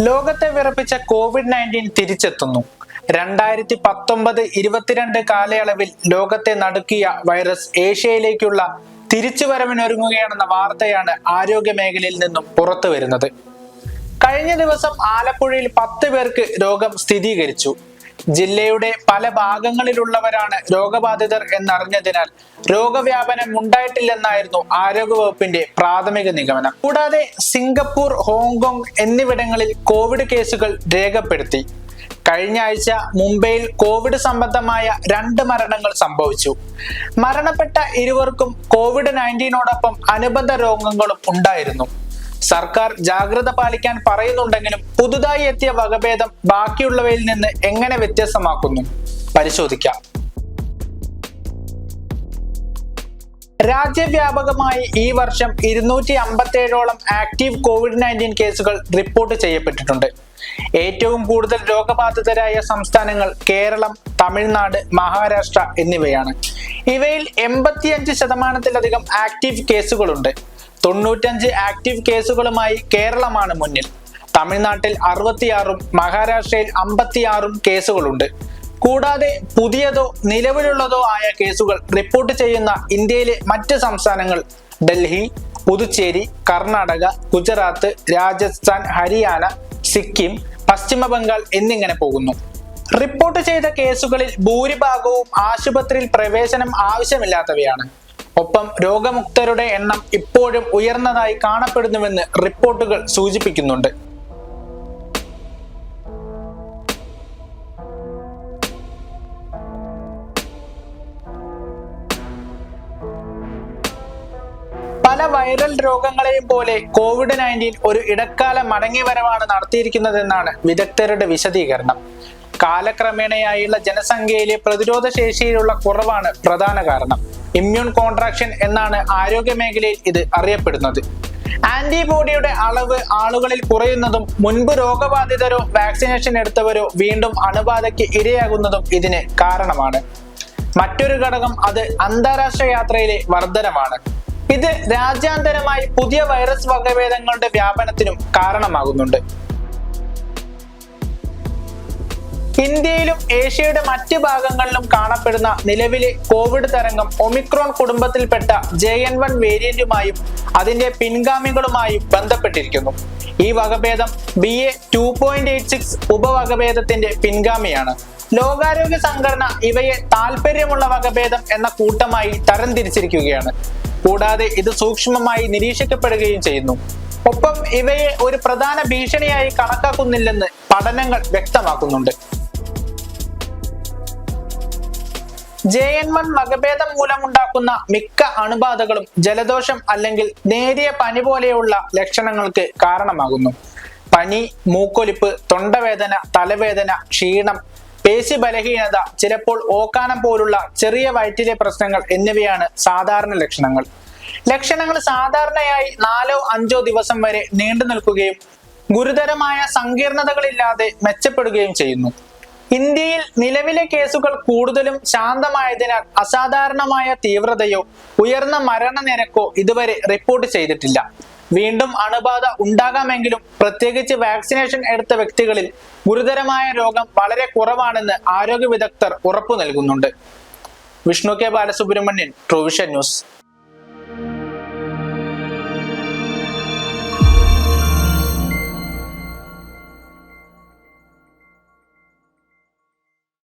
ലോകത്തെ വിറപ്പിച്ച Covid nineteen തിരിച്ചെത്തുന്നു. രണ്ടായിരത്തി പത്തൊമ്പത് ഇരുപത്തിരണ്ട് കാലയളവിൽ ലോകത്തെ നടുക്കിയ വൈറസ് ഏഷ്യയിലേക്കുള്ള തിരിച്ചുവരവിനൊരുങ്ങുകയാണെന്ന വാർത്തയാണ് ആരോഗ്യ മേഖലയിൽ നിന്നും പുറത്തു വരുന്നത് കഴിഞ്ഞ ദിവസം ആലപ്പുഴയിൽ പത്ത് പേർക്ക് രോഗം സ്ഥിരീകരിച്ചു. ജില്ലയുടെ പല ഭാഗങ്ങളിലുള്ളവരാണ് രോഗബാധിതർ എന്നറിഞ്ഞതിനാൽ രോഗവ്യാപനം ഉണ്ടായിട്ടില്ലെന്നായിരുന്നു ആരോഗ്യവകുപ്പിന്റെ പ്രാഥമിക നിഗമനം. കൂടാതെ സിംഗപ്പൂർ ഹോങ്കോങ് എന്നിവിടങ്ങളിൽ കോവിഡ് കേസുകൾ രേഖപ്പെടുത്തി. കഴിഞ്ഞ ആഴ്ച മുംബൈയിൽ കോവിഡ് സംബന്ധമായ രണ്ട് മരണങ്ങൾ സംഭവിച്ചു. മരണപ്പെട്ട ഇരുവർക്കും കോവിഡ് നയന്റീനോടൊപ്പം അനുബന്ധ രോഗങ്ങളും ഉണ്ടായിരുന്നു. സർക്കാർ ജാഗ്രത പാലിക്കാൻ പറയുന്നുണ്ടെങ്കിലും പുതുതായി എത്തിയ വകഭേദം ബാക്കിയുള്ളവയിൽ നിന്ന് എങ്ങനെ വ്യത്യസ്തമാക്കുന്നു? പരിശോധിക്കാം. രാജ്യവ്യാപകമായി ഈ വർഷം ഇരുന്നൂറ്റി അമ്പത്തേഴോളം ആക്റ്റീവ് കോവിഡ് നയന്റീൻ കേസുകൾ റിപ്പോർട്ട് ചെയ്യപ്പെട്ടിട്ടുണ്ട്. ഏറ്റവും കൂടുതൽ രോഗബാധിതരായ സംസ്ഥാനങ്ങൾ കേരളം തമിഴ്നാട് മഹാരാഷ്ട്ര എന്നിവയാണ്. ഇവയിൽ എൺപത്തിയഞ്ച് ശതമാനത്തിലധികം ആക്റ്റീവ് കേസുകളുണ്ട്. തൊണ്ണൂറ്റഞ്ച് ആക്റ്റീവ് കേസുകളുമായി കേരളമാണ് മുന്നിൽ. തമിഴ്നാട്ടിൽ അറുപത്തിയാറും മഹാരാഷ്ട്രയിൽ അമ്പത്തിയാറും കേസുകളുണ്ട്. കൂടാതെ പുതിയതോ നിലവിലുള്ളതോ ആയ കേസുകൾ റിപ്പോർട്ട് ചെയ്യുന്ന ഇന്ത്യയിലെ മറ്റ് സംസ്ഥാനങ്ങൾ ഡൽഹി പുതുച്ചേരി കർണാടക ഗുജറാത്ത് രാജസ്ഥാൻ ഹരിയാന സിക്കിം പശ്ചിമ ബംഗാൾ എന്നിങ്ങനെ പോകുന്നു. റിപ്പോർട്ട് ചെയ്ത കേസുകളിൽ ഭൂരിഭാഗവും ആശുപത്രിയിൽ പ്രവേശനം ആവശ്യമില്ലാത്തവയാണ്. ഒപ്പം രോഗമുക്തരുടെ എണ്ണം ഇപ്പോഴും ഉയർന്നതായി കാണപ്പെടുന്നുവെന്ന് റിപ്പോർട്ടുകൾ സൂചിപ്പിക്കുന്നുണ്ട്. പല വൈറൽ രോഗങ്ങളെയും പോലെ കോവിഡ് നയന്റീൻ ഒരു ഇടക്കാല മടങ്ങിവരവാണ് നടത്തിയിരിക്കുന്നതെന്നാണ് വിദഗ്ധരുടെ വിശദീകരണം. കാലക്രമേണയായുള്ള ജനസംഖ്യയിലെ പ്രതിരോധ ശേഷിയിലുള്ള കുറവാണ് പ്രധാന കാരണം. ഇമ്മ്യൂൺ കോൺട്രാക്ഷൻ എന്നാണ് ആരോഗ്യ മേഖലയിൽ ഇത് അറിയപ്പെടുന്നത്. ആന്റിബോഡിയുടെ അളവ് ആളുകളിൽ കുറയുന്നതും മുൻപ് രോഗബാധിതരോ വാക്സിനേഷൻ എടുത്തവരോ വീണ്ടും അണുബാധയ്ക്ക് ഇരയാകുന്നതും ഇതിന് കാരണമാണ്. മറ്റൊരു ഘടകം അത് അന്താരാഷ്ട്ര യാത്രയിലെ വർധനമാണ്. ഇത് രാജ്യാന്തരമായി പുതിയ വൈറസ് വകഭേദങ്ങളുടെ വ്യാപനത്തിനും കാരണമാകുന്നുണ്ട്. ഇന്ത്യയിലും ഏഷ്യയുടെ മറ്റ് ഭാഗങ്ങളിലും കാണപ്പെടുന്ന നിലവിലെ കോവിഡ് തരംഗം ഒമിക്രോൺ കുടുംബത്തിൽപ്പെട്ട ജെ എൻ വൺ വേരിയന്റുമായും അതിന്റെ പിൻഗാമികളുമായും ബന്ധപ്പെട്ടിരിക്കുന്നു. ഈ വകഭേദം B A two point eight six ഉപവകഭേദത്തിന്റെ പിൻഗാമിയാണ്. ലോകാരോഗ്യ സംഘടന ഇവയെ താല്പര്യമുള്ള വകഭേദം എന്ന കൂട്ടമായി തരംതിരിച്ചിരിക്കുകയാണ്. കൂടാതെ ഇത് സൂക്ഷ്മമായി നിരീക്ഷിക്കപ്പെടുകയും ചെയ്യുന്നു. ഒപ്പം ഇവയെ ഒരു പ്രധാന ഭീഷണിയായി കണക്കാക്കുന്നില്ലെന്ന് പഠനങ്ങൾ വ്യക്തമാക്കുന്നുണ്ട്. ജെ എൻ വൺ മകഭേദം മൂലമുണ്ടാക്കുന്ന മിക്ക അണുബാധകളും ജലദോഷം അല്ലെങ്കിൽ നേരിയ പനി പോലെയുള്ള ലക്ഷണങ്ങൾക്ക് കാരണമാകുന്നു. പനി മൂക്കൊലിപ്പ് തൊണ്ടവേദന തലവേദന ക്ഷീണം പേശി ബലഹീനത ചിലപ്പോൾ ഓക്കാനം പോലുള്ള ചെറിയ വയറ്റിലെ പ്രശ്നങ്ങൾ എന്നിവയാണ് സാധാരണ ലക്ഷണങ്ങൾ. ലക്ഷണങ്ങൾ സാധാരണയായി നാലോ അഞ്ചോ ദിവസം വരെ നീണ്ടു നിൽക്കുകയും ഗുരുതരമായ സങ്കീർണതകളില്ലാതെ മെച്ചപ്പെടുകയും ചെയ്യുന്നു. ഇന്ത്യയിൽ നിലവിലെ കേസുകൾ കൂടുതലും ശാന്തമായതിനാൽ അസാധാരണമായ തീവ്രതയോ ഉയർന്ന മരണനിരക്കോ ഇതുവരെ റിപ്പോർട്ട് ചെയ്തിട്ടില്ല. വീണ്ടും അണുബാധ ഉണ്ടാകാമെങ്കിലും പ്രത്യേകിച്ച് വാക്സിനേഷൻ എടുത്ത വ്യക്തികളിൽ ഗുരുതരമായ രോഗം വളരെ കുറവാണെന്ന് ആരോഗ്യ വിദഗ്ധർ ഉറപ്പു നൽകുന്നുണ്ട്. Vishnu K Balasubramanian Truevision news.